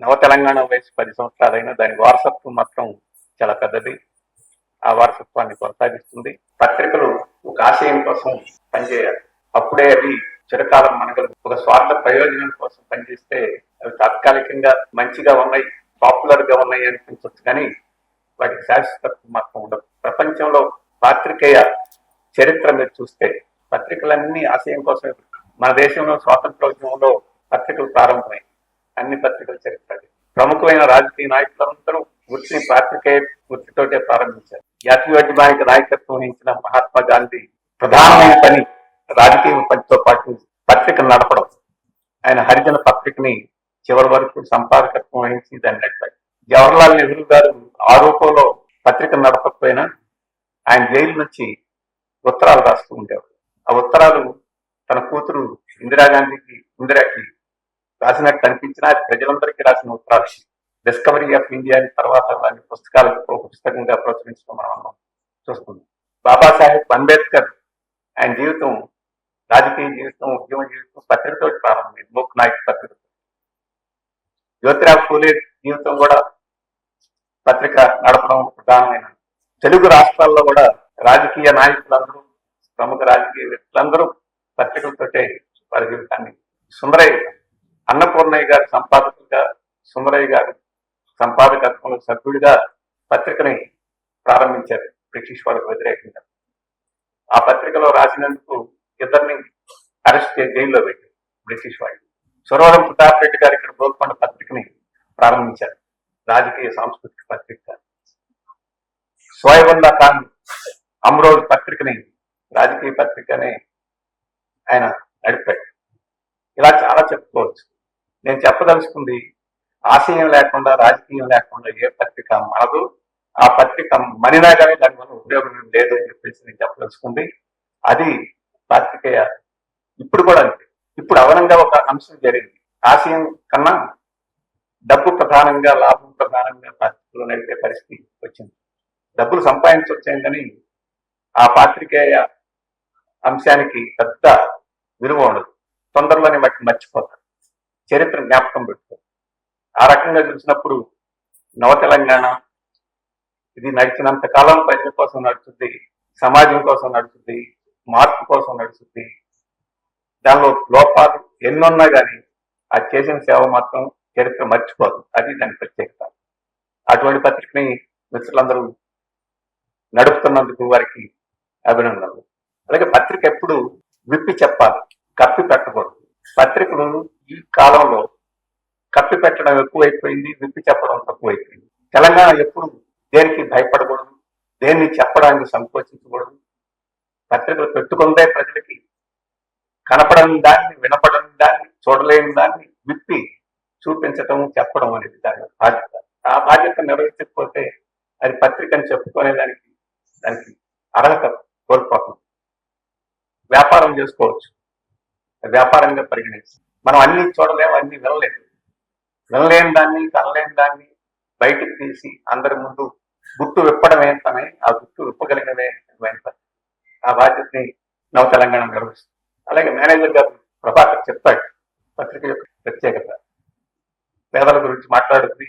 నవ తెలంగాణ వయసు పది సంవత్సరాలైనా దాని వారసత్వం మాత్రం చాలా పెద్దది. ఆ వారసత్వాన్ని కొనసాగిస్తుంది. పత్రికలు ఒక ఆశయం కోసం పనిచేయాలి. అప్పుడే అవి చిరకాలం మనగలు ఒక స్వార్థ ప్రయోజనం కోసం పనిచేస్తే అవి తాత్కాలికంగా మంచిగా ఉన్నాయి పాపులర్గా ఉన్నాయి అనిపించవచ్చు కానీ వాటికి శాశ్వతత్వం మాత్రం ఉండదు. ప్రపంచంలో పాత్రికేయ చరిత్ర మీరు చూస్తే పత్రికలన్నీ ఆశయం కోసం మన దేశంలో స్వాతంత్రోద్యమంలో పత్రికలు ప్రారంభమై అన్ని పత్రికలు చరిత్ర ప్రముఖమైన రాజకీయ నాయకులందరూ వృత్తిని పాత్రికేయ వృత్తితోటే ప్రారంభించారు. జాతీయోద్యమానికి నాయకత్వం వహించిన మహాత్మా గాంధీ ప్రధానమైన పని రాజకీయ పనితో పాటు పత్రిక నడపడం. ఆయన హరిజన పత్రికని చివరి వరకు సంపాదకత్వం వహించి దాన్ని నడిపారు. జవహర్లాల్ నెహ్రూ గారు ఆ పత్రిక నడపకపోయినా ఆయన జైలు నుంచి ఉత్తరాలు రాస్తూ ఉండేవారు. ఆ ఉత్తరాలు తన కూతురు ఇందిరాగాంధీకి ఇందిరాకి రాసినట్టు అనిపించినా అది ప్రజలందరికీ రాసిన ఉత్తరాక్షి. డిస్కవరీ ఆఫ్ ఇండియా అని తర్వాత దాని పుస్తకాలకు పుస్తకంగా ప్రోత్సహించడం మనం చూస్తుంది బాబాసాహెబ్ అంబేద్కర్ ఆయన జీవితం రాజకీయ జీవితం ఉద్యమ జీవితం పత్రికతో ప్రారంభమైంది. మూక్ నాయక్ పత్రిక జ్యోతిరావు ఫూలే జీవితం కూడా పత్రిక నడపడం ప్రధానమైన తెలుగు రాష్ట్రాల్లో కూడా రాజకీయ నాయకులందరూ ప్రముఖ రాజకీయ వ్యక్తులందరూ పత్రికలతోటే వారి జీవితాన్ని సుందరయ్య అన్నపూర్ణయ్య గారి సంపాదకులుగా సుందరయ్య గారు సంపాదకత్వంలో సభ్యుడిగా పత్రికని ప్రారంభించారు బ్రిటిష్ వారికి వ్యతిరేకంగా. ఆ పత్రికలో రాసినందుకు ఇద్దరిని అరెస్ట్ చేసి జైల్లో పెట్టారు బ్రిటిష్ వాళ్ళు సురవరం ప్రతాప్ రెడ్డి గారు ఇక్కడ బోల్కొండ పత్రికని ప్రారంభించారు. రాజకీయ సాంస్కృతిక పత్రిక. సోయబుల్లా ఖాన్ అమ్రోజ్ పత్రికని రాజకీయ పత్రికనే ఆయన నడిపాడు ఇలా చాలా చెప్పుకోవచ్చు. నేను చెప్పదలుచుకుంది ఆశయం లేకుండా రాజకీయం లేకుండా ఏ పత్రిక మనదు ఆ పత్రిక మనినా కానీ దానివల్ల ఉపయోగం లేదు అని చెప్పేసి నేను చెప్పదలుచుకుంది. అది పాత్రికేయ ఇప్పుడు కూడా అంతే. ఇప్పుడు అవనంగా ఒక అంశం జరిగింది. ఆశయం కన్నా డబ్బు ప్రధానంగా లాభం ప్రధానంగా పాత్రికలు నడిపే పరిస్థితి వచ్చింది. డబ్బులు సంపాదించవచ్చాం కానీ ఆ పాత్రికేయ అంశానికి పెద్ద విలువ ఉండదు. తొందరలోనే మట్టి మర్చిపోతారు. చరిత్ర జ్ఞాపకం పెట్టుకో ఆ రకంగా చూసినప్పుడు నవ తెలంగాణ ఇది నడిచినంత కాలం ప్రజల కోసం నడుస్తుంది సమాజం కోసం నడుస్తుంది మార్పు కోసం నడుస్తుంది దానిలో లోపాలు ఎన్నున్నా కానీ ఆ చేసిన సేవ మాత్రం చరిత్ర మర్చిపోదు. అది దాని ప్రత్యేకత. అటువంటి పత్రికని మిత్రులందరూ నడుపుతున్నందుకు వారికి అభినందనలు. అలాగే పత్రిక ఎప్పుడు విప్పి చెప్పాలి కప్పి పెట్టకూడదు. పత్రికలు ఈ కాలంలో కప్పి పెట్టడం ఎక్కువైపోయింది విప్పి చెప్పడం తక్కువైపోయింది. తెలంగాణ ఎప్పుడు దేనికి భయపడకూడదు దేన్ని చెప్పడానికి సంకోచించకూడదు? పత్రికలు పెట్టుకుందే ప్రజలకి కనపడని దాన్ని వినపడని దాన్ని చూడలేని దాన్ని విప్పి చూపించటం చెప్పడం అనేది దాని బాధ్యత. ఆ బాధ్యత నిర్వహించకపోతే అది పత్రికని చెప్పుకునే దానికి దానికి అర్హత కోల్పోతుంది. వ్యాపారం చేసుకోవచ్చు. వ్యాపారంగా పరిగణిస్తాం. మనం అన్ని చూడలేము అన్ని వినలేము. వినలేని దాన్ని కనలేని దాన్ని బయటకు తీసి అందరి ముందు గుట్టు విప్పడం ఏంటనే ఆ గుట్టు విప్పగలిగినవే ఆ బాధ్యతని నవ తెలంగాణ నిర్వహిస్తుంది. అలాగే మేనేజర్ గారు ప్రభాకర్ చెప్తాడు పత్రిక యొక్క ప్రత్యేకత. పేదల గురించి మాట్లాడుతుంది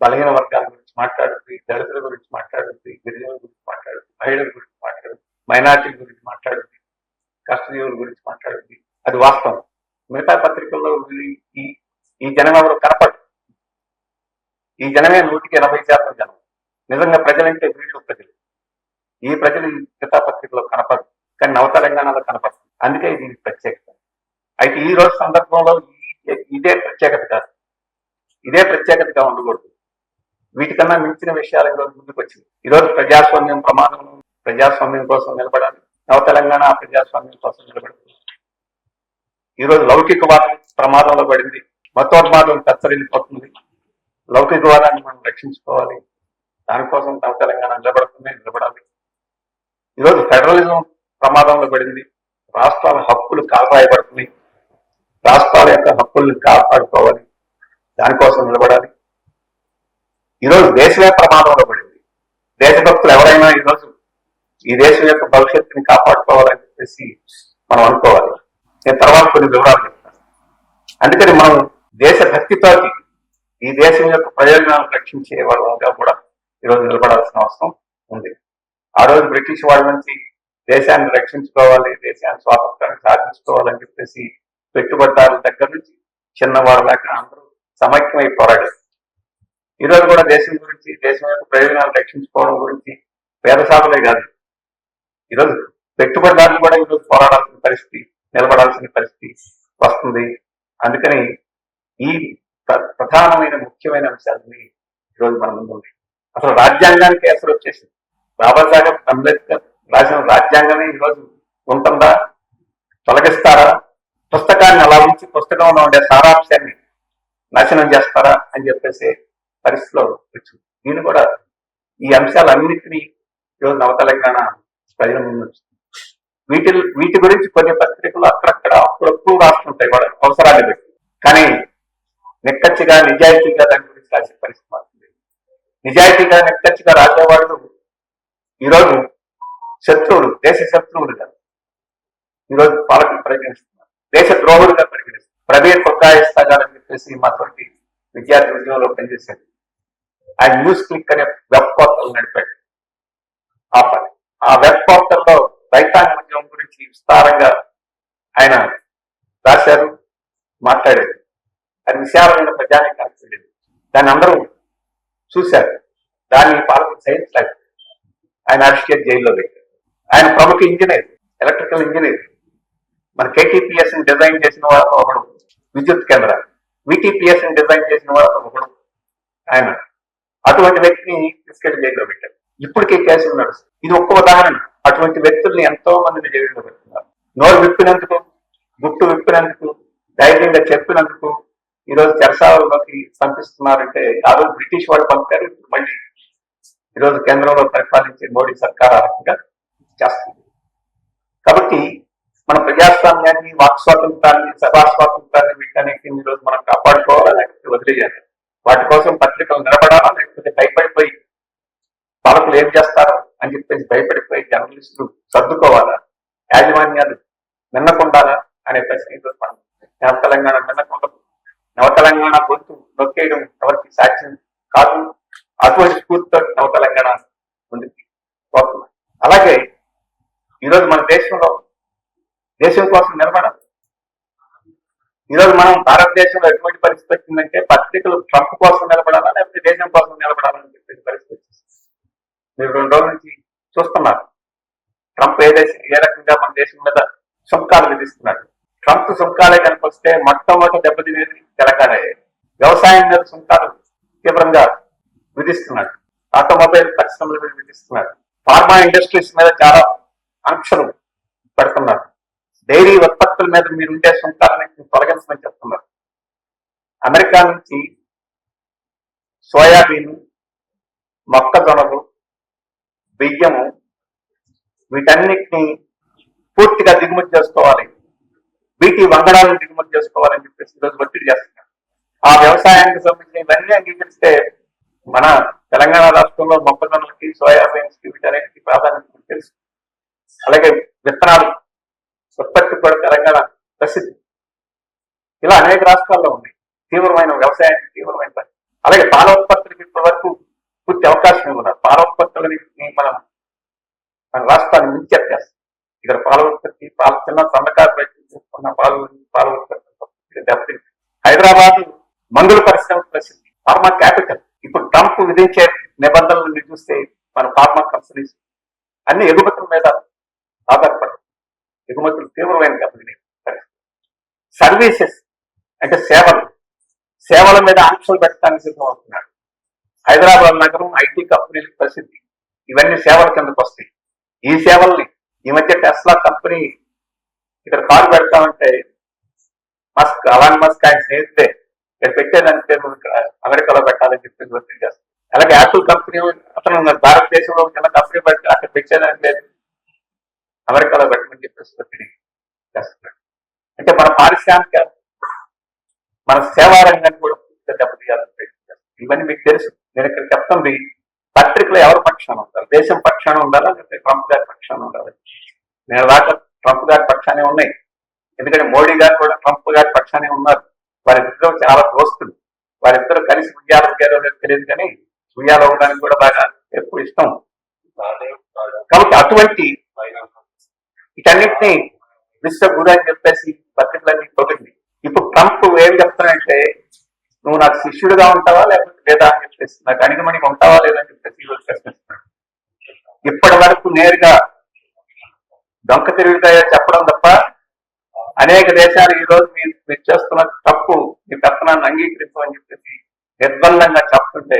బలహీన వర్గాల గురించి మాట్లాడుతుంది దళితుల గురించి మాట్లాడుతుంది గిరిజనుల గురించి మాట్లాడుతుంది మహిళల గురించి మాట్లాడుతుంది మైనార్టీల గురించి మాట్లాడుతుంది కష్టజీవుల గురించి మాట్లాడింది అది వాస్తవం. మిగతా పత్రికల్లో ఈ- ఈ ఈ జనం ఎవరు కనపడు ఈ జనమే నూటికి ఎనభై శాతం జనం. నిజంగా ప్రజలంటే వీళ్ళు ప్రజలు. ఈ ప్రజలు మిగతా పత్రికలో కనపడు కానీ నవ తెలంగాణలో అందుకే ఇది ప్రత్యేకత. అయితే ఈ రోజు సందర్భంలో ఇదే ప్రత్యేకత కాదు. ఇదే ప్రత్యేకతగా ఉండకూడదు. వీటికన్నా మించిన విషయాలు ఈరోజు ముందుకు వచ్చింది ఈరోజు ప్రజాస్వామ్యం ప్రమాదం ప్రజాస్వామ్యం కోసం నిలబడాలి. నవ తెలంగాణ ప్రజాస్వామ్యం కోసం నిలబడుతుంది. ఈరోజు లౌకికవాదం ప్రమాదంలో పడింది. మతోన్మాదం కత్తరిల్లిపోతుంది లౌకికవాదాన్ని మనం రక్షించుకోవాలి. దానికోసం నవ తెలంగాణ నిలబడుతుంది నిలబడాలి. ఈరోజు ఫెడరలిజం ప్రమాదంలో పడింది. రాష్ట్రాల హక్కులు కాపాయబడుతున్నాయి. రాష్ట్రాల యొక్క హక్కుల్ని కాపాడుకోవాలి. దానికోసం నిలబడాలి. ఈరోజు దేశమే ప్రమాదంలో పడింది. దేశభక్తులు ఎవరైనా ఈరోజు ఈ దేశం యొక్క భవిష్యత్తుని కాపాడుకోవాలని చెప్పేసి మనం అనుకోవాలి. నేను తర్వాత కొన్ని వివరాలు చెప్తాను. అందుకని మనం దేశభక్తితోటి ఈ దేశం యొక్క ప్రయోజనాలను రక్షించే వాళ్ళంగా కూడా ఈరోజు నిలబడాల్సిన అవసరం ఉంది. ఆ రోజు బ్రిటిష్ వాళ్ళ నుంచి దేశాన్ని రక్షించుకోవాలి దేశాన్ని స్వాతంత్రాన్ని సాధించుకోవాలని చెప్పేసి పెట్టుబడిదారుల దగ్గర నుంచి చిన్నవాళ్ళ దాకా అందరూ సమైక్యమై పోరాడారు. ఈరోజు రోజు కూడా దేశం గురించి దేశం యొక్క ప్రయోజనాలు రక్షించుకోవడం గురించి పేదసాగులే కాదు. ఈరోజు పెట్టుబడిదారులు కూడా ఈరోజు పోరాడాల్సిన పరిస్థితి నిలబడాల్సిన పరిస్థితి వస్తుంది. అందుకని ఈ ప్ర- ప్రధానమైన ముఖ్యమైన అంశాలని ఈరోజు మన ముందు ఉంది అసలు రాజ్యాంగానికి అసలు వచ్చేసింది. బాబాసాహెబ్ అంబేద్కర్ రాసిన రాజ్యాంగమే ఈరోజు ఉంటుందా? తొలగిస్తారా? పుస్తకాన్ని అలా ఉంచి పుస్తకంలో ఉండే సారాంశాన్ని నాశనం చేస్తారా అని చెప్పేసి పరిస్థితిలో వచ్చింది. నేను కూడా ఈ అంశాలన్నింటినీ ఈరోజు నవ తెలంగాణ ప్రజల వీటి వీటి గురించి కొన్ని పత్రికలు అక్కడక్కడ అప్పుడప్పుడు రాస్తుంటాయి వాళ్ళ అవసరాన్ని బట్టి కానీ నిక్కచ్చిగా నిజాయితీగా దాని గురించి రాసే పరిస్థితి మారుతుంది నిజాయితీగా నిక్కచ్చిగా రాసేవాళ్ళు ఈరోజు శత్రువులు దేశ శత్రువులుగా ఈరోజు పాలకులు పరిగణిస్తున్నారు. దేశ ద్రోహులుగా పరిగణిస్తున్నారు. ప్రవీణ్ కొక్కాయిస్తా అని చెప్పేసి మాతోటి విద్యార్థి ఉద్యమంలో పనిచేశాడు ఆయన న్యూస్ క్లిక్ అనే వెబ్ పోర్టల్ నడిపాడు. ఆ పని ఆ వెబ్ పోర్టల్లో రైతాంగ ఉద్యమం గురించి విస్తారంగా ఆయన రాశారు మాట్లాడారు. అది విశాలమైన ప్రజానికి వెళ్ళింది దాన్ని అందరూ చూశారు. దాన్ని పాలకులు సహించలేదు. ఆయన అరిస్టేట్ జైల్లో పెట్టారు. ఆయన ప్రముఖ ఇంజనీర్ ఎలక్ట్రికల్ ఇంజనీర్. మన కేటీపీఎస్ డిజైన్ చేసిన వాడు ఒకడు విద్యుత్ కేంద్రాలు విటిపిఎస్ డిజైన్ చేసిన వాడు ఒకడు ఆయన. అటువంటి వ్యక్తిని తీసుకెళ్ళి జైల్లో పెట్టారు. ఇప్పటికే కేసులు నడుస్తుంది ఇది ఒక్క ఉదాహరణ. అటువంటి వ్యక్తుల్ని ఎంతో మందిని జైల్లో పెడుతున్నారు. నోరు విప్పినందుకు గుట్టు విప్పినందుకు ధైర్యంగా చెప్పినందుకు ఈరోజు చెరసాలలోకి పంపిస్తున్నారంటే ఆ రోజు బ్రిటిష్ వాళ్ళు పంపారు ఇప్పుడు మళ్ళీ ఈ రోజు కేంద్రంలో పరిపాలించే మోడీ సర్కార్ ఆ రకంగా చేస్తుంది. కాబట్టి మన ప్రజాస్వామ్యాన్ని వాక్ స్వాతంత్రాన్ని సభా స్వాతంత్రాన్ని వీటన్నిటిని ఈరోజు మనం కాపాడుకోవాలా లేకపోతే వదిలేయాలి? వాటి కోసం పత్రికలు నిలబడాలా లేకపోతే భయపడిపోయి పాలకులు ఏం చేస్తారో అని చెప్పేసి భయపడిపోయి జర్నలిస్టులు సర్దుకోవాలా? యాజమాన్యాలు నిన్నకుండాలా? అనే ప్రశ్న ఈరోజు మనం నవ తెలంగాణ నవ తెలంగాణ గొంతు నొక్కేయడం ఎవరికి సాధ్యం కాదు. అటువంటి స్ఫూర్తితో నవ తెలంగాణ ముందుకు పోతున్నాం అలాగే ఈరోజు మన దేశంలో దేశం కోసం నిలబడాలి. ఈరోజు మనం భారతదేశంలో ఎటువంటి పరిస్థితి వచ్చిందంటే పత్రికలు ట్రంప్ కోసం నిలబడాలా? లేకపోతే దేశం కోసం నిలబడాలని చెప్పేసి పరిస్థితి మీరు రెండు రోజుల నుంచి చూస్తున్నారు. ట్రంప్ ఏ ఏ రకంగా మన దేశం మీద సుంకాలు విధిస్తున్నాడు? ట్రంప్ సుంకాలే కనిపిస్తే మొట్టమొదటి దెబ్బతినేది తెలంగాణ. వ్యవసాయం మీద సుంకాలు తీవ్రంగా విధిస్తున్నాడు. ఆటోమొబైల్ పరిశ్రమల మీద విధిస్తున్నాడు. ఫార్మా ఇండస్ట్రీస్ మీద చాలా ఆంక్షలు పెడుతున్నారు. డైరీ ఉత్పత్తుల మీద మీరు ఉండే సుంకాలని తొలగించమని చెప్తున్నారు. అమెరికా నుంచి సోయాబీన్ మొక్కజొన్నలు బియ్యము వీటన్నిటిని పూర్తిగా దిగుమతి చేసుకోవాలి. వీటి వంగడాలను దిగుమతి చేసుకోవాలని చెప్పేసి ఈరోజు ఒత్తిడి చేస్తున్నారు. ఆ వ్యవసాయానికి సంబంధించిన ఇవన్నీ అంగీకరిస్తే మన తెలంగాణ రాష్ట్రంలో మొక్కజొన్నలకి సోయాబీన్స్కి వీటన్నిటికీ ప్రాధాన్యత తెలుసు. అలాగే విత్తనాలు ఉత్పత్తి కూడా తెలంగాణ ప్రసిద్ధి. ఇలా అనేక రాష్ట్రాల్లో ఉన్నాయి. తీవ్రమైన వ్యవసాయానికి తీవ్రమైన పని. అలాగే పాల ఉత్పత్తులకి ఇప్పటి వరకు పూర్తి అవకాశం ఇవ్వన్నారు పాల ఉత్పత్తులని మనం మన రాష్ట్రాన్ని మించేస్తాం ఇక్కడ పాల ఉత్పత్తి పాల చిన్న సన్నకారు రైతులు చేసుకున్న పాల పాల ఉత్పత్తి దెబ్బతింది. హైదరాబాద్ మందుల పరిశ్రమ ప్రసిద్ధి ఫార్మా క్యాపిటల్. ఇప్పుడు ట్రంప్ విధించే నిబంధనలను చూస్తే మన ఫార్మా కంపెనీస్ అన్ని ఎగుమతుల మీద ఆధారపడి ఎగుమతులు తీవ్రమైన దెబ్బతినే సర్వీసెస్ అంటే సేవలు. సేవల మీద ఆంక్షలు పెట్టడానికి సిద్ధమవుతున్నాడు హైదరాబాద్ నగరం ఐటీ కంపెనీలకు ప్రసిద్ధి ఇవన్నీ సేవల కిందకు వస్తాయి. ఈ సేవల్ని ఈ మధ్య టెస్లా కంపెనీ ఇక్కడ కారు పెడతామంటే మస్క్ అలాన్ మస్క్ ఆయన స్నేహితుడే. ఇక్కడ పెట్టేదంటే పేరు ఇక్కడ అమెరికాలో పెట్టాలని చెప్పి ఒత్తిడి చేస్తాం అలాగే యాపిల్ కంపెనీ అతను భారతదేశంలో చిన్న కంపెనీ పెట్టి అక్కడ పెట్టేదంటే లేదు అమెరికాలో పెట్టమని చెప్పేసి ఒత్తిడి చేస్తున్నాడు. అంటే మన పారిశ్రామిక మన సేవా రంగాన్ని కూడా పూర్తిగా దెబ్బతీయాలని ప్రయత్నం చేస్తాం. ఇవన్నీ మీకు తెలుసు. నేను ఇక్కడ చెప్తుంది పత్రికలు ఎవరి పక్షాన ఉండాలి దేశం పక్షాన ఉండాలా? లేకపోతే ట్రంప్ గారి పక్షాన ఉండాలి? నేను దాకా ట్రంప్ గారి పక్షానే ఉన్నాయి. ఎందుకంటే మోడీ గారు కూడా ట్రంప్ గారి పక్షానే ఉన్నారు. వారిద్దరూ చాలా దోస్తులు. వారిద్దరు కలిసి ఉయ్యాల గారు తెలియదు కానీ ఉయ్యాల అవ్వడానికి కూడా బాగా ఎక్కువ ఇష్టం. కాబట్టి అటువంటి వీటన్నిటిని విశ్వ గురు అని చెప్పేసి పత్రికలన్నీ పొగిడింది ఇప్పుడు ట్రంప్ ఏం చెప్తానంటే నువ్వు నాకు శిష్యుడుగా ఉంటావా? లేకపోతే లేదా? అని చెప్పేసి నాకు మనకి ఉంటావా లేదని అని చెప్పేసి ఈరోజు ప్రశ్నిస్తున్నాడు ఇప్పటి వరకు నేరుగా దొంక తిరుగుతాయో చెప్పడం తప్ప అనేక దేశాలు ఈ రోజు మీరు మీరు చేస్తున్న తప్పు మీ పెత్తనాన్ని అంగీకరించమని చెప్పేసి నిర్బంధంగా చెప్తుంటే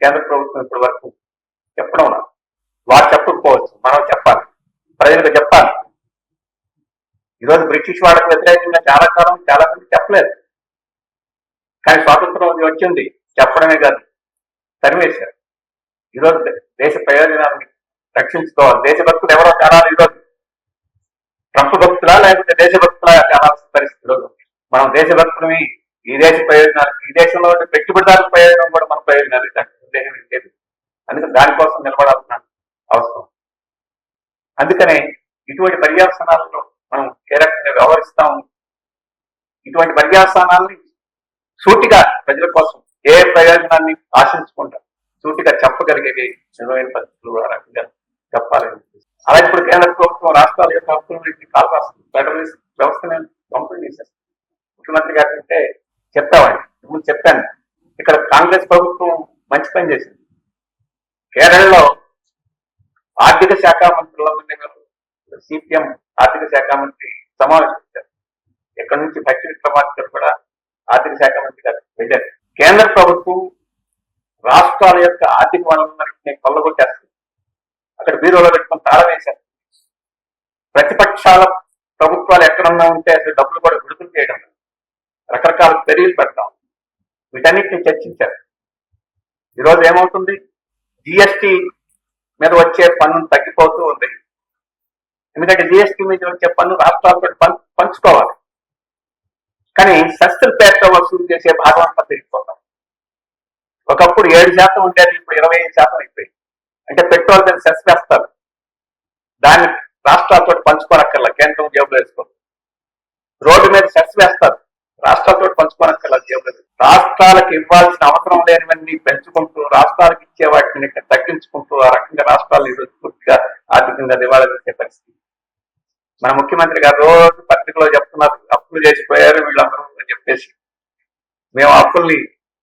కేంద్ర ప్రభుత్వం ఇప్పటి వరకు చెప్పడం లేదు. వారు చెప్పకపోవచ్చు మనం చెప్పాలి. ప్రజలకు చెప్పాలి. ఈరోజు బ్రిటిష్ వాళ్ళకి వ్యతిరేకంగా చాలా కాలం చాలా మంది చెప్పలేదు. కానీ స్వాతంత్రం వచ్చింది. చెప్పడమే కాదు తరివేశారు ఈరోజు దేశ ప్రయోజనాన్ని రక్షించుకోవాలి. దేశభక్తులు ఎవరో చాలా ఈరోజు ట్రంప్ భక్తులా లేకపోతే దేశభక్తులా కావాల్సిన పరిస్థితి ఈరోజు మనం దేశభక్తులని ఈ దేశ ప్రయోజనాలు ఈ దేశంలో ఉండే పెట్టుబడిదారుల ప్రయోజనం కూడా మన ప్రయోజనాలు ఉద్దేశం లేదు. అందుకని దానికోసం నిలబడాల్సిన అవసరం. అందుకనే ఇటువంటి పర్యావసనాలలో మనం ఏ రకంగా వ్యవహరిస్తాం ఇటువంటి పర్యావసానాల్ని సూటిగా ప్రజల కోసం ఏ ప్రయోజనాన్ని ఆశించుకుంటాం సూటిగా చెప్పగలిగేది నిజమైన పరిస్థితులు ఆ రకంగా చెప్పాలని అలా ఇప్పుడు కేంద్ర ప్రభుత్వం రాష్ట్రాల యొక్క అభివృద్ధి కాల్ రాస్తుంది. ఫెడరలిస్ట్ నేను పంపిణీ చేసేస్తుంది. ముఖ్యమంత్రి గారు అంటే చెప్పామండి ముందు చెప్పాను. ఇక్కడ కాంగ్రెస్ ప్రభుత్వం మంచి పని చేసింది. కేరళలో ఆర్థిక శాఖ మంత్రులందరినీ సిపిఎం ఆర్థిక శాఖ మంత్రి సమావేశించారు ఎక్కడి నుంచి భక్తి విక్రమార్కర్ కూడా ఆర్థిక శాఖ మంత్రి గారు వెళ్ళారు. కేంద్ర ప్రభుత్వం రాష్ట్రాల యొక్క ఆర్థిక వనరులన్నింటినీ కొల్లగొట్టేస్తుంది. అక్కడ బీరోలో పెట్టుకుని తాళం వేశారు. ప్రతిపక్షాల ప్రభుత్వాలు ఎక్కడన్నా ఉంటే అసలు డబ్బులు కూడా విడుదల చేయడం రకరకాల చర్యలు పెడతాం. వీటన్నిటిని చర్చించారు. ఈరోజు ఏమవుతుంది? జిఎస్టి మీద వచ్చే పన్ను తగ్గిపోతూ ఉంది. ఎందుకంటే జిఎస్టి మీద వచ్చే పన్ను రాష్ట్రాలతో పంచుకోవాలి. కానీ సస్తుల వసూలు చేసే భాగం అంతా పెరిగిపోతాం. ఒకప్పుడు ఏడు శాతం ఉండేది ఇప్పుడు ఇరవై ఐదు శాతం అయిపోయింది. అంటే పెట్రోల్ దాన్ని శస్త్రేస్తారు దాన్ని రాష్ట్రాలతో పంచుకోనక్కర్లా కేంద్రం జేబులో వేసుకోరు. రోడ్డు మీద సెస్ వేస్తారు. రాష్ట్రాలతో పంచుకోనక్కర్లా జేబులు. రాష్ట్రాలకు ఇవ్వాల్సిన అవసరం లేనివన్నీ పెంచుకుంటూ రాష్ట్రాలకు ఇచ్చే వాటిని తగ్గించుకుంటూ ఆ రకంగా రాష్ట్రాలు ఈరోజు పూర్తిగా ఆర్థికంగా దివాళా తీసే పరిస్థితి. మన ముఖ్యమంత్రి గారు రోజు పత్రికలో చెప్తున్నారు అప్పులు చేసిపోయారు వీళ్ళందరూ అని చెప్పేసి. మేము అప్పుల్ని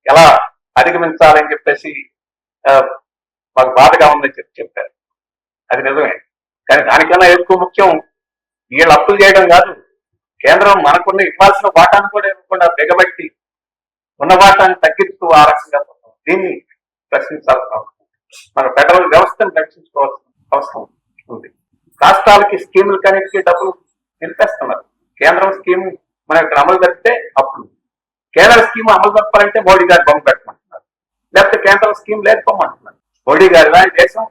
ఎలా అధిగమించాలని చెప్పేసి మాకు బాధగా ఉందని చెప్పి చెప్పారు. అది నిజమే. కానీ దానికన్నా ఎక్కువ ముఖ్యం వీళ్ళు అప్పులు చేయడం కాదు. కేంద్రం మనకున్న ఇవ్వాల్సిన వాటాను కూడా ఇవ్వకుండా బిగబట్టి ఉన్న వాటాన్ని తగ్గిస్తూ ఆ రకంగా పోతాం. దీన్ని ప్రశ్నించాల్సిన అవసరం మన ఫెడరల్ వ్యవస్థను రక్షించుకోవాల్సిన అవసరం ఉంది. రాష్ట్రాలకి స్కీములు కన్నిటికీ డబ్బులు నిలిపేస్తున్నారు. కేంద్రం స్కీమ్ మన ఇక్కడ అమలు జరిపితే అప్పుడు. కేంద్ర స్కీమ్ అమలు జరపాలంటే మోడీ గారు బొమ్మ పెట్టమంటున్నారు. లేకపోతే కేంద్రం స్కీమ్ లేకపోమంటున్నారు మోడీ గారు ఈ దేశం.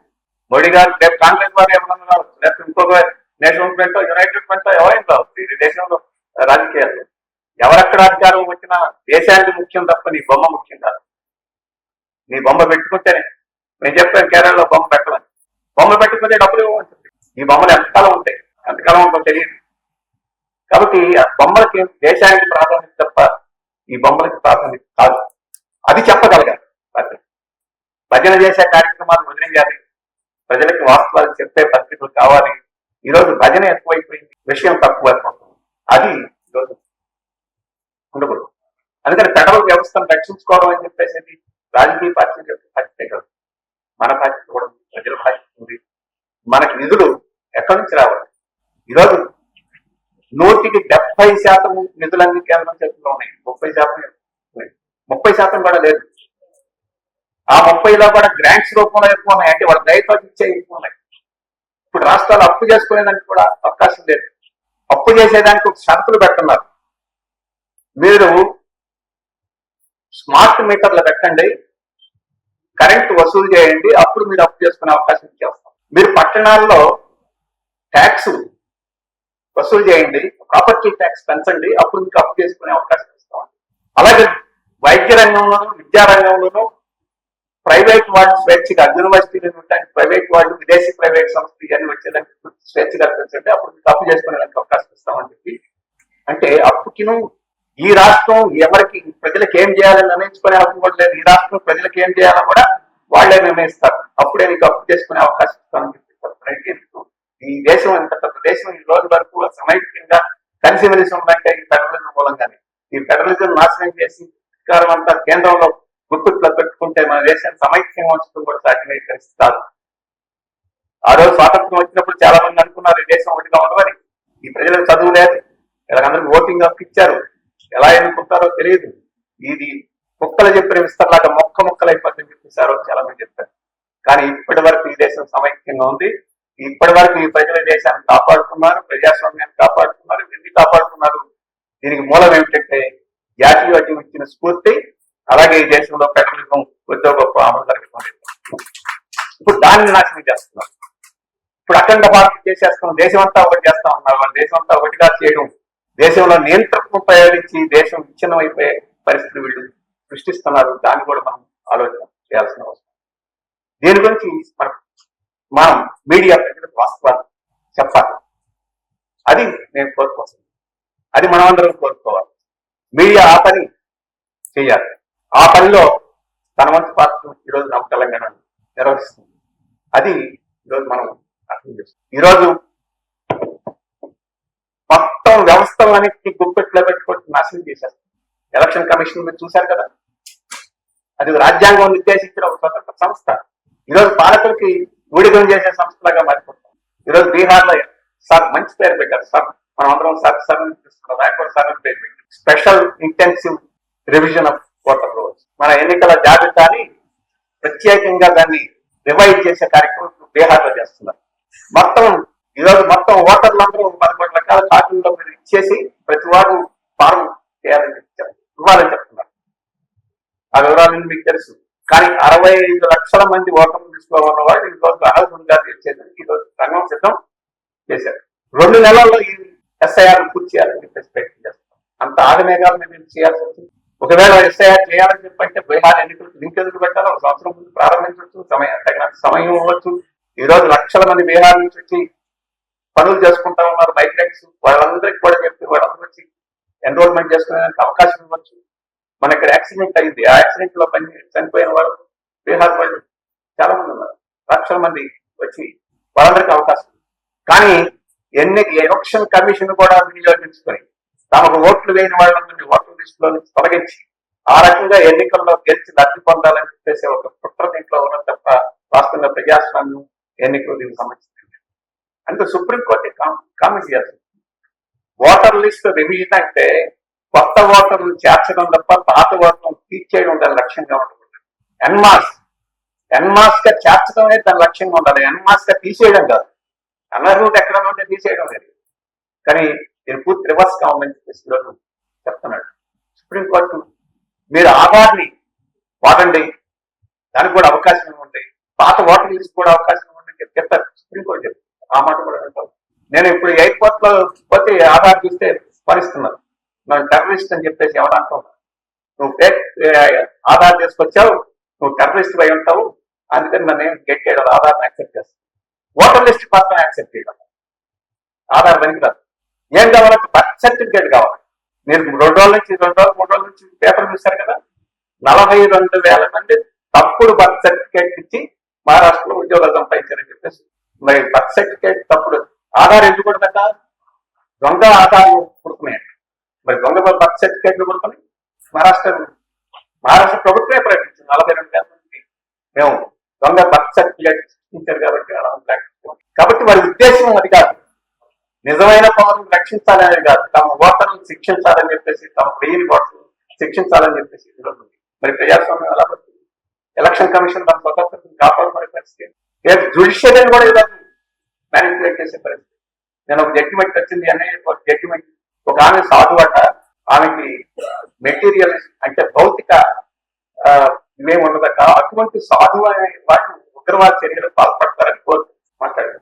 మోడీ గారు రేపు కాంగ్రెస్ వారు ఏమన్నా రావచ్చు లేకపోతే ఇంకొక నేషనల్ ఫ్రంట్ యునైటెడ్ ఫ్రంట్ ఎవరైనా రావచ్చు ఈ దేశంలో రాజకీయాల్లో. ఎవరెక్కడ అధికారం వచ్చినా దేశానికి ముఖ్యం తప్ప నీ బొమ్మ ముఖ్యం కాదు. నీ బొమ్మ పెట్టుకుంటేనే. నేను చెప్పాను కేరళలో బొమ్మ పెట్టమని. బొమ్మ పెట్టుకుంటే డబ్బులు ఇవ్వమంటుంది ఈ బొమ్మలు ఎంతకాలం ఉంటాయి? ఎంతకాలం ఉంటుందో తెలియదు. కాబట్టి ఆ బొమ్మలకి దేశానికి ప్రాధాన్యత తప్ప ఈ బొమ్మలకి ప్రాధాన్యత కాదు. అది చెప్పగలగాలి. భజన. చేసే కార్యక్రమాలు వదిలేయాలి. ప్రజలకి వాస్తవాలు చెప్పే పత్రికలు కావాలి. ఈరోజు భజన ఎక్కువైపోయింది. విషయం తక్కువ అది ఈరోజు ఉండకూడదు. అందుకని ఫెడరల్ వ్యవస్థను రక్షించుకోవడం అని చెప్పేసి రాజకీయ పార్టీల యొక్క బాధ్యత కాదు. మన బాధ్యత కూడా ప్రజల బాధ్యత ఉంది. మనకి నిధులు ఎక్కడి నుంచి రావాలి? ఈరోజు నూటికి డెబ్బై శాతం నిధులన్నీ కేంద్రం చేతుల్లో ఉన్నాయి. ముప్పై శాతం ముప్పై శాతం కూడా లేదు. ఆ ముప్పైలో కూడా గ్రాంట్స్ రూపంలో ఎక్కువ ఉన్నాయి. అంటే వాళ్ళ దయతో ఇచ్చే ఎక్కువ ఉన్నాయి. ఇప్పుడు రాష్ట్రాలు అప్పు చేసుకునేదానికి కూడా అవకాశం లేదు. అప్పు చేసేదానికి ఒక షరతులు పెడుతున్నారు. మీరు స్మార్ట్ మీటర్లు పెట్టండి. కరెంట్ వసూలు చేయండి. అప్పుడు మీరు అప్పు చేసుకునే అవకాశం ఇచ్చేస్తాం మీరు పట్టణాల్లో ట్యాక్స్ వసూలు చేయండి ప్రాపర్టీ ట్యాక్స్ పెంచండి అప్పుడు మీకు అప్పు చేసుకునే అవకాశం ఇస్తాం. అలాగే వైద్య రంగంలోనూ విద్యారంగంలోనూ ప్రైవేట్ వాళ్ళు స్వేచ్ఛగా యూనివర్సిటీలు ఉండడానికి ప్రైవేట్ వాళ్ళు విదేశీ ప్రైవేట్ సంస్థలు ఇవన్నీ వచ్చేదానికి స్వేచ్ఛగా పెంచండి అప్పుడు మీకు అప్పు చేసుకునేదానికి అవకాశం ఇస్తామని చెప్పి. అంటే అప్పుకిను ఈ రాష్ట్రం ఎవరికి ప్రజలకు ఏం చేయాలని నిర్ణయించుకునే హక్కు కూడా లేదు. ఈ రాష్ట్రం ప్రజలకు ఏం చేయాలని కూడా వాళ్ళే నిర్ణయిస్తారు. అప్పుడే నీకు అప్పు చేసుకునే అవకాశం ఇస్తామని చెప్పి ఎందుకు? ఈ దేశం ఇంత పెద్ద దేశం ఈ రోజు వరకు సమైక్యంగా కలిసిమెలిసి అంటే ఈ ఫెడరలిజం మూలంగానే. ఈ ఫెడరలిజం నాశనం చేసి అధికారం అంతా కేంద్రంలో గుర్తుట్లో పెట్టుకుంటే మన దేశాన్ని సమైక్యం ఉంచడం కూడా సాధ్యమయ్యే పరిస్థితి కాదు. ఆ రోజు స్వాతంత్రం వచ్చినప్పుడు చాలా మంది అనుకున్నారు ఈ దేశం ఒకటిగా ఉండవని. ఈ ప్రజలకు చదువు లేదు. వీళ్ళందరికీ ఓటింగ్ హక్కు ఇచ్చారు. ఎలా ఎన్నుకుంటారో తెలియదు. ఇది ముక్కలు చెప్పిన విస్తరలాగా మొక్క మొక్కలు అయిపోతుందని చెప్పేసారు చాలా మంది చెప్పారు. కానీ ఇప్పటి వరకు ఈ దేశం సమైక్యంగా ఉంది. ఇప్పటి వరకు ఈ ప్రజల దేశాన్ని కాపాడుతున్నారు ప్రజాస్వామ్యాన్ని కాపాడుతున్నారు ఎన్ని కాపాడుతున్నారు? దీనికి మూలం ఏమిటంటే జాతీయవాద్యం ఇచ్చిన స్ఫూర్తి అలాగే ఈ దేశంలో ఫెడరలిజం కొద్దిగా గొప్ప అమలు జరుగుతుంది ఇప్పుడు దాన్ని నాశనం చేస్తున్నారు. ఇప్పుడు అఖండ భారత్ చేసేస్తున్నాం దేశం అంతా ఒకటి చేస్తా ఉన్నారు. వాళ్ళు దేశం అంతా ఒకటిగా చేయడం దేశంలో నియంత్రణ ప్రయోగించి దేశం విచ్ఛిన్నమైపోయే పరిస్థితి వీళ్ళు సృష్టిస్తున్నారు. దాన్ని కూడా మనం ఆలోచన చేయాల్సిన అవసరం. దీని గురించి మనం మనం మీడియా ప్రజలకు వాస్తవాలు చెప్పాలి? అది నేను కోరుకోవచ్చు అది మనం అందరం కోరుకోవాలి. మీడియా ఆ పని చేయాలి. ఆ పనిలో తన వంతు పాత్ర ఈరోజు నమ్మ తెలంగాణ నిర్వహిస్తుంది అది ఈరోజు మనం అర్థం చేస్తాం ఈరోజు మొత్తం వ్యవస్థలన్నింటినీ గుప్పెట్లో పెట్టుకొని నాశనం చేశారు ఎలక్షన్ కమిషన్ మీరు చూశారు కదా? అది రాజ్యాంగం నిర్దేశించిన ఒక స్వతంత్ర సంస్థ. ఈరోజు పాలకులకి ఊడిగం చేసే సంస్థలాగా మారిపోతాం ఈరోజు బీహార్లో సార్ మంచి పేరు పెట్టారు సార్ మనం అందరం సార్ సార్ తీసుకున్నాం పిలుస్తున్నాం. సార్ అని పేరు పెట్టారు. Special intensive revision of voter rolls. మన ఎన్నికల జాబితాని ప్రత్యేకంగా దాన్ని రివైజ్ చేసే కార్యక్రమం బీహార్లో బీహార్లో చేస్తున్నారు. మొత్తం ఈరోజు మొత్తం ఓటర్లందరూ పదకొండు రకాల కార్డుల్లో మీరు ఇచ్చేసి ప్రతి వారు ఫారం చేయాలని చెప్తారు ఇవ్వాలని చెప్తున్నారు. ఆ వివరాలన్నీ మీకు తెలుసు. కానీ అరవై ఐదు లక్షల మంది ఓటర్లు తీసుకోవాలన్న వాళ్ళు ఈరోజు రోజు అనర్హులుగా తీర్చేందుకు రంగం సిద్ధం చేశారు. రెండు నెలల్లో ఈ ఎస్ఐఆర్ పూర్తి చేయాలని చెప్పేసి ప్రయత్నం చేస్తాం అంత ఆగమేఘాలు మేము చేయాల్సి వచ్చింది. ఒకవేళ ఎస్ఐఆర్ చేయాలని చెప్పంటే బీహార్ ఎన్నికలకు లింక్ ఎదురు పెట్టాలో ఒక సంవత్సరం ముందు ప్రారంభించవచ్చు. సమయం తగిన సమయం ఇవ్వచ్చు ఈ రోజు లక్షల మంది బీహార్ నుంచి వచ్చి పనులు చేసుకుంటా ఉన్నారు. మైగ్రెంట్స్ వాళ్ళందరికీ కూడా చెప్పి వాళ్ళందరూ వచ్చి ఎన్రోల్మెంట్ చేసుకునేందుకు అవకాశం ఇవ్వచ్చు. మన ఇక్కడ యాక్సిడెంట్ అయింది. ఆ యాక్సిడెంట్లో పని చనిపోయిన వాళ్ళు బీహార్ వాళ్ళు చాలా మంది ఉన్నారు. లక్షల మంది వచ్చి వాళ్ళందరికీ అవకాశం. ఉంది. కానీ ఎన్ని ఎలక్షన్ కమిషన్ కూడా వినియోగించుకొని తమకు ఓట్లు వేయని వాళ్ళందరినీ ఓట్ల లిస్టులో నుంచి తొలగించి ఆ రకంగా ఎన్నికల్లో గెలిచి లబ్ధి పొందాలని చెప్పేసి ఒక కుట్ర దీంట్లో ఉన్న తప్ప వాస్తవంగా ప్రజాస్వామ్యం ఎన్నికలు దీనికి సంబంధించింది అంటే సుప్రీంకోర్టు కామెంట్ చేస్తుంది. ఓటర్ లిస్ట్ రివిజన్ అంటే కొత్త ఓటర్లు చేర్చడం తప్ప పాత ఓటర్లు తీర్చేయడం దాని లక్ష్యంగా ఉంటుంది. ఎన్మాస్ ఎన్మాస్గా చేర్చడం అనేది దాని లక్ష్యంగా ఉండాలి. ఎన్మాస్గా తీసేయడం కాదు. అనర్హుడు ఎక్కడ ఉంటే తీసేయడం లేదు. కానీ నేను పూర్తి రివర్స్గా ఉందని చెప్పేసి ఈరోజు చెప్తున్నాడు సుప్రీంకోర్టు మీరు ఆధార్ని వాడండి. దానికి కూడా అవకాశం ఇవ్వండి పాత ఓటర్ లిస్ట్ కూడా అవకాశం ఇవ్వండి అని చెప్తారు. సుప్రీంకోర్టు చెప్తారు ఆ మాట కూడా నేను ఇప్పుడు ఎయిర్పోర్ట్లో పోతే ఆధార్ చూస్తే స్మరిస్తున్నారు నన్ను టెర్రరిస్ట్ అని చెప్పేసి ఎవరు అంటావు? నువ్వు ఫేక్ ఆధార్ తీసుకొచ్చావు నువ్వు టెర్రరిస్ట్ అయి ఉంటావు అందుకని నన్ను ఏం గెట్ చేయడం ఆధార్ని యాక్సెప్ట్ చేస్తాను ఓటర్ లిస్ట్ మాత్రం యాక్సెప్ట్ చేయడం. ఆధార్ పనికిరాదు ఏం కావాలంటే బర్త్ సర్టిఫికేట్ కావాలి. నేను రెండు రోజుల నుంచి రెండు రోజులు మూడు రోజుల నుంచి పేపర్ చూశారు కదా? నలభై రెండు వేల మంది తప్పుడు బర్త్ సర్టిఫికేట్ ఇచ్చి మహారాష్ట్రలో ఉద్యోగాలు సంపాదించారని చెప్పేసి. మరి బర్త్ సర్టిఫికేట్ తప్పుడు. ఆధార్ ఎందుకు కొడుతుంట దొంగ ఆధార్ పుడుతున్నాయండి మరి బర్త్ సర్టిఫికేట్లు కొడుతున్నాయి మహారాష్ట్ర మహారాష్ట్ర ప్రభుత్వమే ప్రకటించింది. నలభై రెండు వేల మంది మేము దొంగ బర్త్ సర్టిఫికేట్ ఇచ్చారు కాబట్టి కాబట్టి వారి ఉద్దేశం అది కాదు. నిజమైన పౌరులను రక్షించాలనేది కాదు. తమ ఓటర్లను శిక్షించాలని చెప్పేసి తమ వేయని ఓటర్లను శిక్షించాలని చెప్పేసి ఉంది మరి ప్రజాస్వామ్యం ఎలా పడుతుంది? ఎలక్షన్ కమిషన్ మన స్వతంత్రతను కాపాడుకునే పరిస్థితి. లేదు జుడిషియరీని కూడా ఈరోజు మ్యానిపులేట్ చేసే పరిస్థితి. నేను ఒక జడ్జిమెంట్ వచ్చింది అనే ఒక జడ్జిమెంట్ ఒక ఆమె సాధు అట ఆమెకి మెటీరియల్ అంటే భౌతిక ఆ, ఇవేమి ఉండదట అటువంటి సాధు అనే వాటిని ఉగ్రవాద చర్యలు పాల్పడతారని కోరుతూ మాట్లాడారు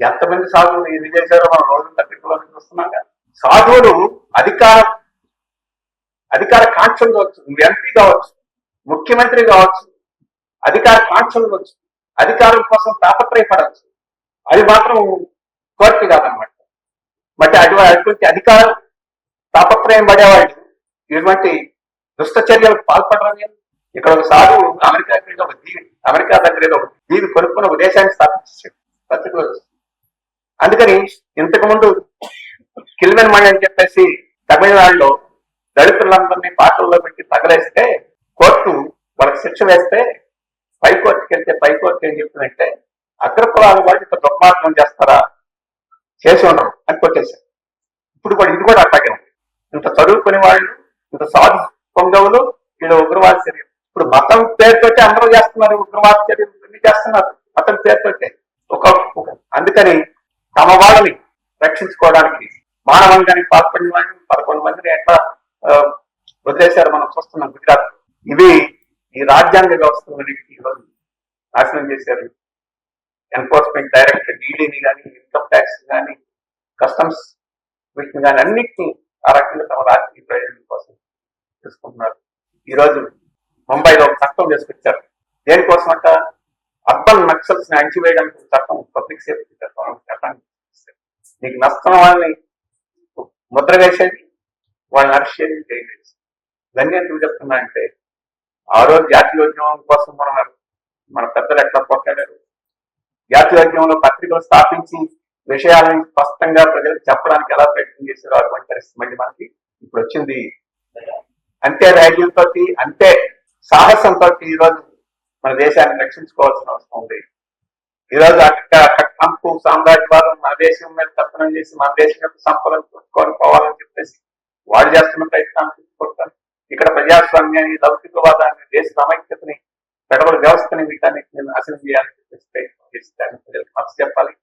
ఎంతమంది సాధువులు ఇది చేశారో మనం రోజంతా పత్రికలో చూస్తున్నాం కదా. సాధువులు అధికార అధికార కాంక్షలు కావచ్చు. నువ్వు ఎంపీ కావచ్చు ముఖ్యమంత్రి కావచ్చు అధికార కాంక్షలు కావచ్చు అధికారం కోసం తాపత్రయపడవచ్చు. అది మాత్రం కోరిక కాదనమాట. మరి అటు అటువంటి అధికారం తాపత్రయం పడేవాళ్ళు ఇటువంటి దుష్ట చర్యలకు పాల్పడడం ఇక్కడ ఒక సాధువు అమెరికా దగ్గర ఒక దీవి అమెరికా దగ్గర ఒక దీవి కొనుక్కుని ఒక దేశాన్ని స్థాపించాడు పత్రిక అందుకని ఇంతకు ముందు కిల్మెన్ మణి అని చెప్పేసి తమిళనాడులో దళితులందరినీ పాటల్లో పెట్టి తగలేస్తే కోర్టు వాళ్ళకి శిక్ష వేస్తే పై కోర్టుకి వెళ్తే పై కోర్టు ఏం చెప్తుందంటే అగ్ర వాళ్ళు ఇంత దుర్మార్గం చేస్తారా? చేసి ఉండరు అని కొట్టేశారు. ఇప్పుడు కూడా ఇది కూడా అట్లాగే ఉంది. ఇంత చదువుకునే వాళ్ళు ఇంత సాధు పొంగవులు వీళ్ళు ఉగ్రవాద చర్యలు ఇప్పుడు మతం పేరుతోటి అందరూ చేస్తున్నారు ఉగ్రవాద చర్యలు చేస్తున్నారు మతం పేరుతోటే. ఒక- అందుకని తమ వాళ్ళని రక్షించుకోవడానికి మానవంగానికి పాల్పడిన వాళ్ళని పదకొండు మందిని ఎట్లా వదిలేశారు మనం చూస్తున్నాం గుజరాత్. ఇవి ఈ రాజ్యాంగ వ్యవస్థలని ఈరోజు నాశనం చేశారు. ఎన్ఫోర్స్మెంట్ డైరెక్టర్ డీడీని కానీ ఇన్కమ్ ట్యాక్స్ కానీ కస్టమ్స్ వీటిని కానీ అన్నిటినీ ఆ రకంగా తమ రాజకీయ ప్రయోజనం కోసం తీసుకుంటున్నారు. ఈరోజు ముంబైలో ఒక చట్టం చేసుకొచ్చారు. దేనికోసం అంట అర్బన్ నక్సల్స్ని అణచివేయడానికి చట్టం పబ్లిక్ సేఫ్టీ చట్టం చట్టాన్ని నీకు నష్టం వాళ్ళని ముద్ర వేసేది వాళ్ళని అరెస్ట్ చేసి జైలు ఇవన్నీ ఎందుకు చెప్తున్నా అంటే ఆ రోజు జాతీయోద్యమం కోసం మనం మన పెద్దలు ఎట్లా పోట్లాడారు? జాతీయోద్యమంలో పత్రికలు స్థాపించి విషయాలను స్పష్టంగా ప్రజలకు చెప్పడానికి ఎలా ప్రయత్నం చేశారో అటువంటి పరిస్థితి మళ్ళీ మనకి ఇప్పుడు వచ్చింది. అంతే ధైర్యంతో అంతే సాహసంతో ఈ రోజు మన దేశాన్ని రక్షించుకోవాల్సిన అవసరం ఉంది. ఈ రోజు అక్కడ ట్రంప్ సామ్రాజ్యవాదం మన దేశం మీద తప్పనం చేసి మన దేశం యొక్క సంపదను కొట్టుకొని పోవాలని చెప్పేసి వాడు చేస్తున్న ప్రయత్నాన్ని తీసుకుంటారు ఇక్కడ ప్రజాస్వామ్యాన్ని లౌకికవాదాన్ని దేశ సమైక్యతని పెడబడి వ్యవస్థని వీటన్నిటిని నాశనం చేయాలని చెప్పేసి ప్రయత్నం చేసి దాన్ని ప్రజలకు మనసు చెప్పాలి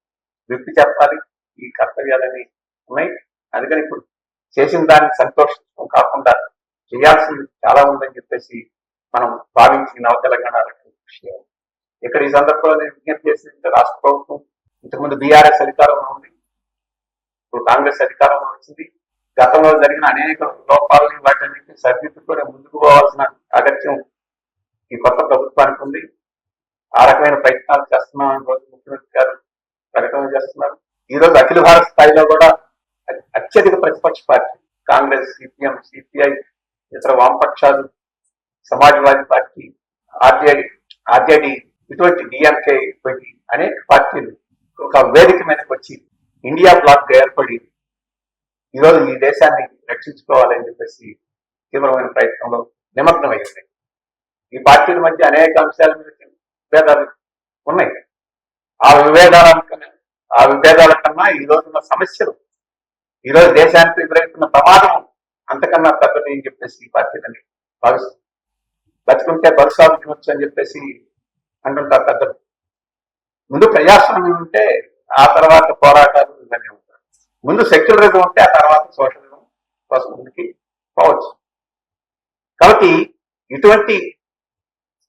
విప్పి చెప్పాలి. ఈ కర్తవ్యాలని ఉన్నాయి. అందుకని ఇప్పుడు చేసిన దాన్ని సంతోషించడం కాకుండా చేయాల్సింది చాలా ఉందని చెప్పేసి మనం భావించి నవ తెలంగాణ రకం ఇక్కడ ఈ సందర్భంలో నేను విజ్ఞప్తి చేసిందంటే రాష్ట్ర ప్రభుత్వం ఇంతకుముందు బీఆర్ఎస్ అధికారంలో ఉంది. ఇప్పుడు కాంగ్రెస్ అధికారంలో వచ్చింది. గతంలో జరిగిన అనేక లోపాలని వాటన్నింటినీ సరిదిద్దుకొని ముందుకు పోవాల్సిన అగత్యం ఈ కొత్త ప్రభుత్వానికి ఉంది. ఆ రకమైన ప్రయత్నాలు చేస్తున్నామని రోజు ముఖ్యమంత్రి గారు ప్రకటన చేస్తున్నారు. ఈ రోజు అఖిల భారత స్థాయిలో కూడా అత్యధిక ప్రతిపక్ష పార్టీ కాంగ్రెస్ సిపిఎం సిపిఐ ఇతర వామపక్షాలు సమాజ్వాదీ పార్టీ ఆర్జేడి ఆర్జేడి ఇటువంటి డిఎంకే ఇటువంటి అనేక పార్టీలు ఒక వేదిక మీదకి వచ్చి ఇండియా బ్లాక్గా ఏర్పడి ఈరోజు ఈ దేశాన్ని రక్షించుకోవాలని చెప్పేసి తీవ్రమైన ప్రయత్నంలో నిమగ్నమై ఉన్నాయి ఈ పార్టీల మధ్య అనేక అంశాల మీద విభేదాలు ఉన్నాయి. ఆ విభేదాల కన్నా ఆ విభేదాల కన్నా ఈ రోజున్న సమస్యలు ఈ రోజు దేశానికి ఎదురవుతున్న ప్రమాదం అంతకన్నా పెద్దది అని చెప్పేసి ఈ పార్టీలని భావిస్తుంది బతుకుంటే బరుసాగు తినొచ్చు అని చెప్పేసి అంటుంటారు పెద్దలు. ముందు ప్రజాస్వామ్యం ఉంటే ఆ తర్వాత పోరాటాలు ఇవన్నీ ఉంటారు ముందు సెక్యులరిజం ఉంటే ఆ తర్వాత సోషలిజం కోసం ముందుకి పోవచ్చు. కాబట్టి ఇటువంటి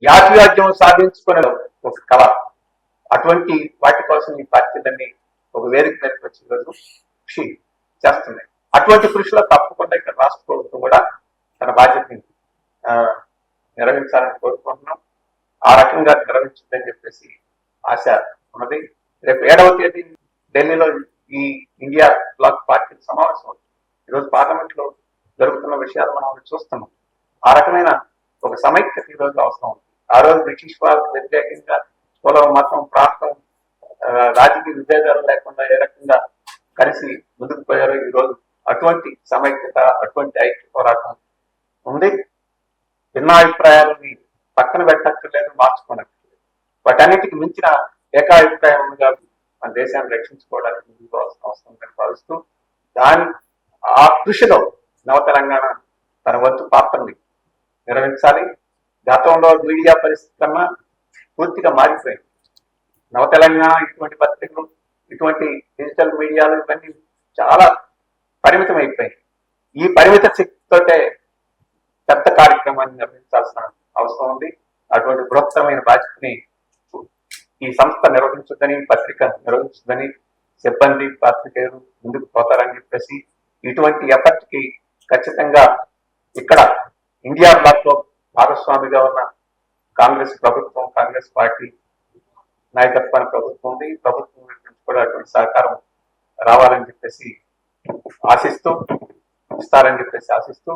యాజ్యాజ్యం సాధించుకునే ఒక కళ అటువంటి వాటి కోసం ఈ పార్టీలన్నీ ఒక వేదిక మీదకి వచ్చి రోజు కృషి చేస్తున్నాయి అటువంటి కృషిలో తప్పకుండా ఇక్కడ రాష్ట్ర ప్రభుత్వం కూడా తన బాధ్యతని ఆ, నిర్వహించాలని కోరుకుంటున్నాం. ఆ రకంగా నిర్వహించిందని చెప్పేసి ఆశ ఉన్నది. రేపు ఏడవ తేదీ ఢిల్లీలో ఈ ఇండియా బ్లాక్ పార్టీ సమావేశం ఈరోజు పార్లమెంట్లో జరుగుతున్న విషయాలు మనం చూస్తున్నాం. ఆ రకమైన ఒక సమైక్యత ఈ రోజు అవసరం ఉంది. ఆ రోజు బ్రిటిష్ వాళ్ళకి వ్యతిరేకంగా కులం మతం ప్రాంతం రాజకీయ విభేదాలు లేకుండా ఏ రకంగా కలిసి ముందుకు పోయారో ఈ రోజు అటువంటి సమైక్యత అటువంటి ఐక్య పోరాటం ఉంది. భిన్నాభిప్రాయాలని పక్కన పెట్టక్కర్లేదు మార్చుకోనక్కర్లేదు. వాటన్నిటికి మించిన ఏకాభిప్రాయం ఉంది మన దేశాన్ని రక్షించుకోవడానికి ముందుకు అవసరం భావిస్తూ దాని ఆ కృషిలో నవ తెలంగాణ తన వంతు పాత్రని నిర్వహించాలి. గతంలో మీడియా పరిస్థితి కన్నా పూర్తిగా మారిపోయింది నవ తెలంగాణ ఇటువంటి పత్రికలు ఇటువంటి డిజిటల్ మీడియాలు ఇవన్నీ చాలా పరిమితం అయిపోయాయి ఈ పరిమిత శక్తితోటే కార్యక్రమాన్ని నిర్వహించాల్సిన అవసరం ఉంది. అటువంటి బృహత్తరమైన బాధ్యతని ఈ సంస్థ నిర్వహించదని పత్రిక నిర్వహించుదని సిబ్బంది పాత్రికేయులు ముందుకు పోతారని చెప్పేసి ఇటువంటి ఎఫర్ట్కి ఖచ్చితంగా ఇక్కడ ఇండియా బ్లాక్లో భాగస్వామిగా ఉన్న కాంగ్రెస్ ప్రభుత్వం కాంగ్రెస్ పార్టీ నాయకత్వాన్ని ప్రభుత్వం ఉంది. ప్రభుత్వం నుంచి కూడా అటువంటి సహకారం రావాలని చెప్పేసి ఆశిస్తూ ఇస్తారని చెప్పేసి ఆశిస్తూ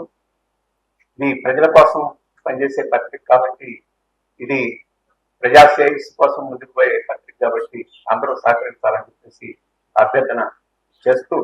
మీ ప్రజల కోసం పనిచేసే పత్రిక కాబట్టి ఇది ప్రజా సేవస్ కోసం ముందుకు పోయే పత్రిక కాబట్టి అందరూ సహకరించాలని చెప్పేసి అభ్యర్థన చేస్తూ